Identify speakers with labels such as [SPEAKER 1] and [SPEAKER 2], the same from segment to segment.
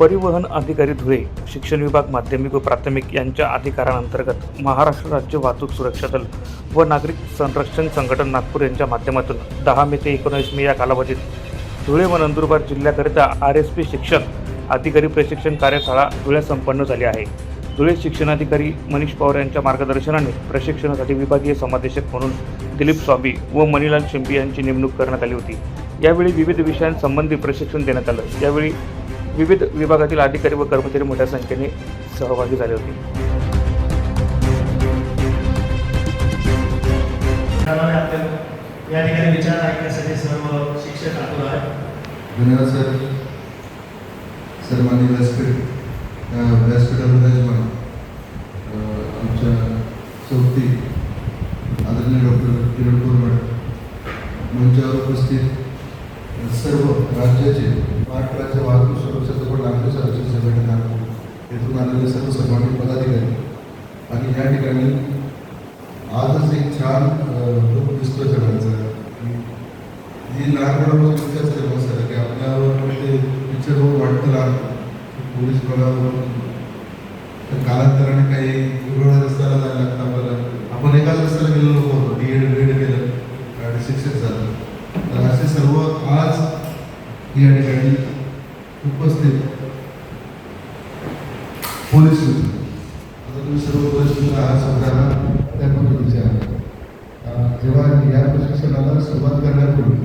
[SPEAKER 1] परिवहन अधिकारी धुळे शिक्षण विभाग माध्यमिक व प्राथमिक यांच्या अधिकारांतर्गत महाराष्ट्र राज्य वाहतूक सुरक्षा दल व नागरिक संरक्षण संघटन नागपूर यांच्या माध्यमातून दहा मे ते एकोणीस मे या कालावधीत धुळे व नंदुरबार जिल्ह्याकरिता आर एस पी शिक्षण अधिकारी प्रशिक्षण कार्यशाळा धुळ्यात संपन्न झाली आहे. धुळे शिक्षणाधिकारी मनीष पवार यांच्या मार्गदर्शनाने प्रशिक्षणासाठी विभागीय समादेशक म्हणून दिलीप स्वामी व मणिलाल शिंपी यांची नेमणूक करण्यात आली होती. यावेळी विविध विषयांसंबंधी प्रशिक्षण देण्यात आलं. यावेळी विविध विभागातील अधिकारी व कर्मचारी मोठ्या संख्येने सहभागी झाले होते.
[SPEAKER 2] या ठिकाणी विचार ऐकण्यासाठी सर्व शिक्षक आतुर आहेत
[SPEAKER 3] धन्यवाद सर व्यासपीठ व्यासपीठामध्ये आमच्या चौथी आदरणीय डॉक्टर किरण मॅडम मंचावर उपस्थित सर्व राज्याचे महाराष्ट्राच्या वाहतूक सुरक्षा व नागरिक संरक्षण संघटना येथून आलेले सर्व सन्मानित पदाधिकारी. आणि या ठिकाणी आजच एक छान रूप दिसतो सगळ्यांचा. ही लहानपणापासून विचार झाला सर की आपल्यावर ते पिक्चर होऊन वाटतं लहान. पोलीस बळावर तर कालांतराने काही वेगवेगळ्या रस्त्याला जायला लागतं आपल्याला. आपण एकाच रस्त्याला गेलो लोक होतो डी एड बी एड केलं. आणि शिक्षक झालं. तर असे सर्व आज या ठिकाणी उपस्थित पोलीस मित्र आता तुम्ही सर्व पोलीस मित्र आहात सरकारला त्या पद्धतीचे आहात. जेव्हा या प्रशिक्षणाला सुरुवात करण्यापूर्वी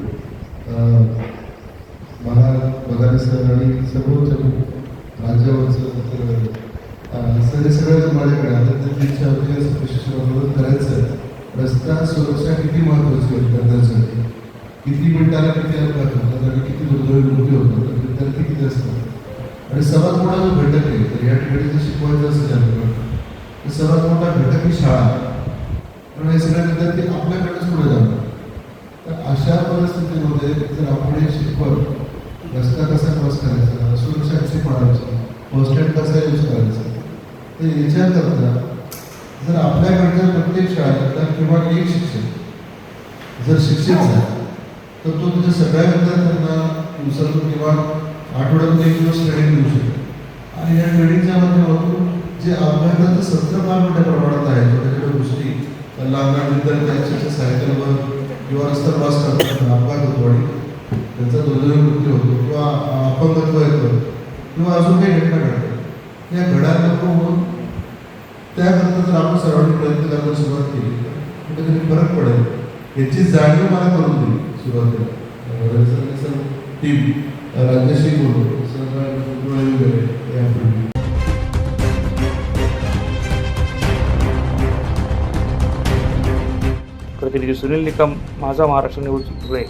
[SPEAKER 3] मला बघायला सर आणि सर्वोच्च राज्यावरचं सर हे सगळं माझ्याकडे आता त्याची इच्छा होती प्रशिक्षणाबरोबर करायचं रस्ता सुरक्षा किती महत्वाची आहे विद्यार्थ्यांसाठी? किती मिनिटाला किती अपघात होतात आणि किती दुर्दैवी मृत्यू होतात तर विद्यार्थी किती असतात? आणि सर्वात मोठा जो घटक आहे तर या ठिकाणी जर शिकवायचं असेल आपल्याला तर सर्वात मोठा घटक ही शाळा. कारण हे सगळ्या विद्यार्थी आपल्याकडेच पुढे जातात. तर अशा परिस्थितीमध्ये जर आपण हे शिकवत रस्ता कसा क्रॉस करायचा सुरक्षा कशी पाळायची फर्स्ट एड कसा यूज करायचा तर याच्याकरता जर आपल्याकडच्या प्रत्येक शाळेतला किंवा एक शिक्षक जर शिक्षक झाला तर तो तुझ्या सगळ्या विद्यार्थ्यांना दिवसातून किंवा आठवड्यातून एक दिवस ट्रेनिंग देऊ शकतो. आणि या ट्रेनिंगच्या माध्यमातून जे अपघाताचं सत्र फार मोठ्या प्रमाणात आहे छोट्या छोट्या गोष्टी लहान त्यांच्या सायकलवर किंवा रस्ता क्रॉस करताना अपघात होतो आणि त्यांचा दुर्दैवी मृत्यू होतो किंवा अपंगत्व येतं किंवा अजून काही घटना घडतात. या घडा नको म्हणून त्याकरता जर आपण सर्वांनी प्रयत्न करायला सुरुवात केली तर कुठेतरी फरक पडेल. याची जाणीव मला करून दिली सुरुवातीला. टीम राज्याशी बोलतो सर वगैरे यापूर्वी
[SPEAKER 1] प्रतिनिधी सुनील निकम माझा महाराष्ट्र न्यूज धुळे